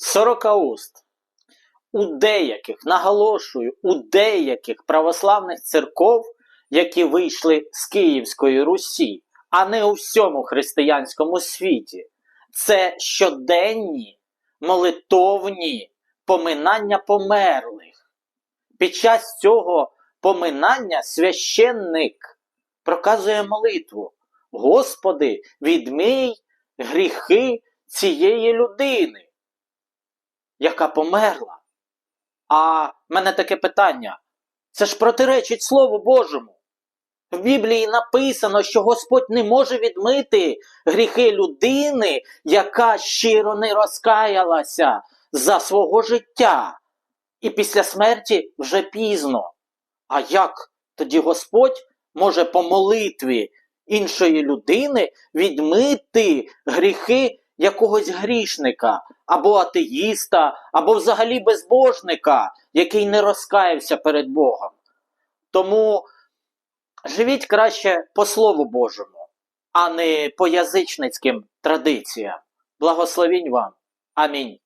Сорока уст. У деяких, наголошую, у деяких православних церков, які вийшли з Київської Русі, а не у всьому християнському світі, це щоденні молитовні поминання померлих. Під час цього поминання священник проказує молитву. Господи, відмій гріхи цієї людини, яка померла. А мене таке питання: це ж протиречить Слову Божому. В Біблії написано, що Господь не може відмити гріхи людини, яка щиро не розкаялася за свого життя. І після смерті вже пізно. А як тоді Господь може по молитві іншої людини відмити гріхи якогось грішника, або атеїста, або взагалі безбожника, який не розкаявся перед Богом? Тому живіть краще по Слову Божому, а не по язичницьким традиціям. Благословінь вам. Амінь.